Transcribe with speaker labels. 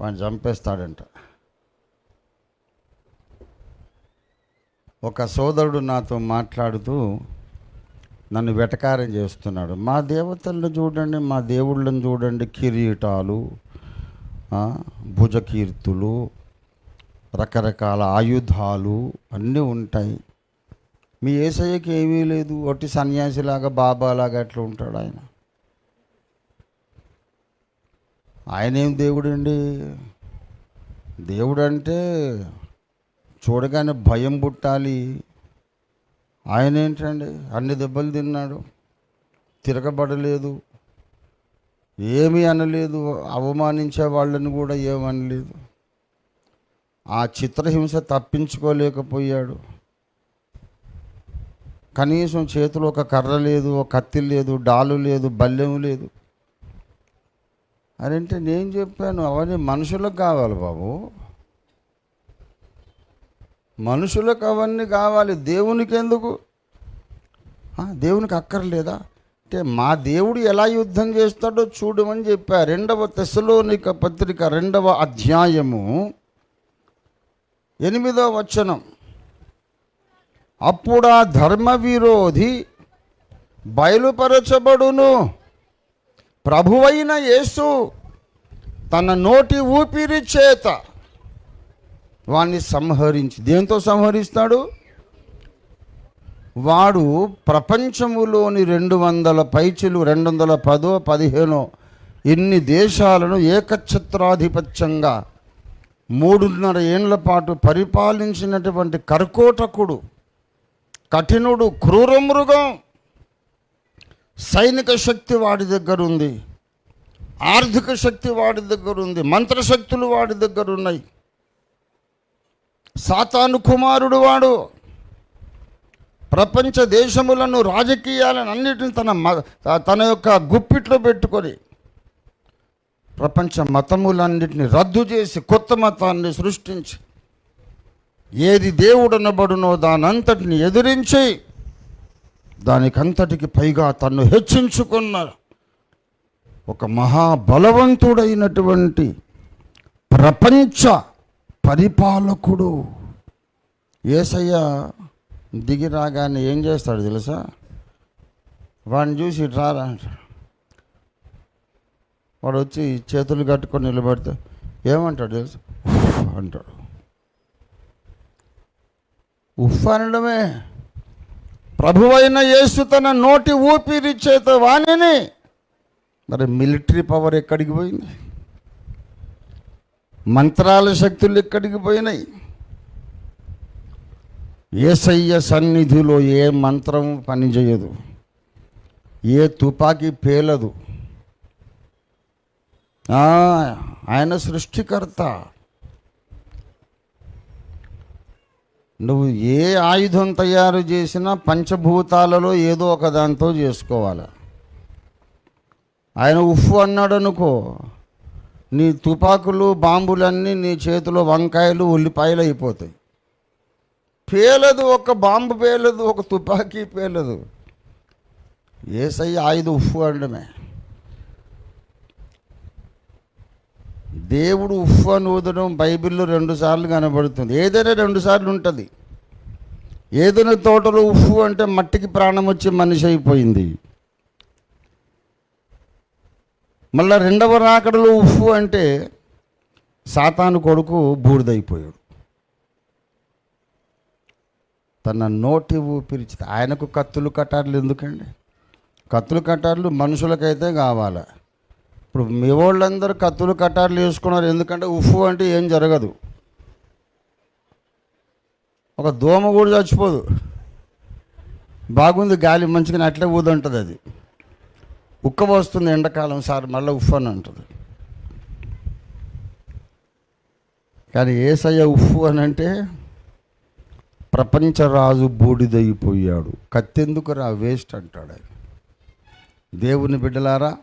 Speaker 1: వాడిని చంపేస్తాడంట. ఒక సోదరుడు నాతో మాట్లాడుతూ నన్ను వెటకారం చేస్తున్నాడు. మా దేవతలను చూడండి మా దేవుళ్ళని చూడండి కిరీటాలు భుజకీర్తులు రకరకాల ఆయుధాలు అన్నీ ఉంటాయి. మీ ఏసయ్యకి ఏమీ లేదు. ఒట్టి సన్యాసిలాగా బాబాలాగా అట్లా ఉంటాడు ఆయన? ఆయన ఏం దేవుడండి? దేవుడు అంటే చూడగానే భయం పుట్టాలి. ఆయన ఏంటండి అన్ని దెబ్బలు తిన్నాడు. తిరగబడలేదు. ఏమీ అనలేదు. అవమానించే వాళ్ళని కూడా ఏమనలేదు. ఆ చిత్రహింస తప్పించుకోలేకపోయాడు. కనీసం చేతిలో ఒక కర్ర లేదు ఒక కత్తి లేదు డాలు లేదు బల్లెం లేదు. అదంటే నేను చెప్పాను అవన్నీ మనుషులకు కావాలి బాబు. మనుషులకు అవన్నీ కావాలి దేవునికి ఎందుకు దేవునికి అక్కర్లేదా? అంటే మా దేవుడు ఎలా యుద్ధం చేస్తాడో చూడమని చెప్పా. రెండవ తెశలోనిక పత్రిక రెండవ అధ్యాయము ఎనిమిదవ వచనం. అప్పుడా ధర్మ విరోధి బయలుపరచబడును. ప్రభువైన యేసు తన నోటి ఊపిరి చేత వాణ్ణి సంహరించి దేంతో సంహరిస్తాడు? వాడు ప్రపంచములోని రెండు వందల పైచులు రెండు వందల పదో పదిహేనో ఇన్ని దేశాలను ఏకఛత్రాధిపత్యంగా మూడున్నర ఏండ్ల పాటు పరిపాలించినటువంటి కర్కోటకుడు కఠినుడు క్రూరమృగం. సైనిక శక్తి వాడి దగ్గర ఉంది ఆర్థిక శక్తి వాడి దగ్గర ఉంది మంత్రశక్తులు వాడి దగ్గర ఉన్నాయి. సాతాను కుమారుడు వాడు ప్రపంచ దేశములను రాజకీయాలను అన్నిటిని తన మ- తన యొక్క గుప్పిట్లో పెట్టుకొని ప్రపంచ మతములన్నిటిని రద్దు చేసి కొత్త మతాన్ని సృష్టించి ఏది దేవుడనబడునో దానంతటిని ఎదిరించి దానికంతటికి పైగా తన్ను హెచ్చించుకున్న ఒక మహాబలవంతుడైనటువంటి ప్రపంచ పరిపాలకుడు ఏసయ్య దిగి రాగానే ఏం చేస్తాడు తెలుసా? వాడిని చూసి రారా వాడు వచ్చి చేతులు కట్టుకొని నిలబడితే ఏమంటాడు తెలుసా? "ఉఫ్" అంటాడు. ఉఫ్ అనడమే. ప్రభువైన యేసు తన నోటి ఊపిరి చేత వాణిని మరి మిలిటరీ పవర్ ఎక్కడికి పోయింది? మంత్రాల శక్తులు ఎక్కడికి పోయినాయి? ఏసయ్య సన్నిధిలో ఏ మంత్రం పనిచేయదు ఏ తుపాకీ పేలదు. ఆ, ఆయన సృష్టికర్త. నువ్వు ఏ ఆయుధం తయారు చేసినా పంచభూతాలలో ఏదో ఒక దాంతో చేసుకోవాలి. ఆయన ఉఫ్ అన్నాడు అనుకో నీ తుపాకులు బాంబులన్నీ నీ చేతిలో వంకాయలు ఉల్లిపాయలు అయిపోతాయి. పేలదు ఒక బాంబు పేలదు ఒక తుపాకీ పేలదు. ఏసై ఆయుధ ఉఫ్ అనడమే. దేవుడు ఉఫ్ అని ఊదడం బైబిల్లో రెండు సార్లు కనబడుతుంది. ఏదైనా రెండుసార్లు ఉంటుంది. ఏదైనా తోటలో ఉఫ్ అంటే మట్టికి ప్రాణం వచ్చి మనిషి అయిపోయింది. మళ్ళా రెండవ రాకడలో ఉఫ్ అంటే సాతాను కొడుకు బూడిదైపోయాడు. తన నోటి ఊపిరిచి ఆయనకు కత్తులు కటార్లు ఎందుకండి? కత్తులు కటార్లు మనుషులకైతే కావాలి? ఇప్పుడు మీ వాళ్ళందరూ కత్తులు కటార్లు వేసుకున్నారు. ఎందుకంటే ఉఫ్ఫు అంటే ఏం జరగదు. ఒక దోమ కూడా చచ్చిపోదు. బాగుంది గాలి మంచిగా అట్లే ఊదంటుంది అది. ఉక్క వస్తుంది ఎండాకాలం సార్ మళ్ళీ ఉఫ్ అని అంటుంది. కానీ ఏసయ్య ఉఫ్ అని అంటే ప్రపంచరాజు బూడిదైపోయాడు. కత్తెందుకు రా వేస్ట్ అంటాడు దేవుని బిడ్డలారా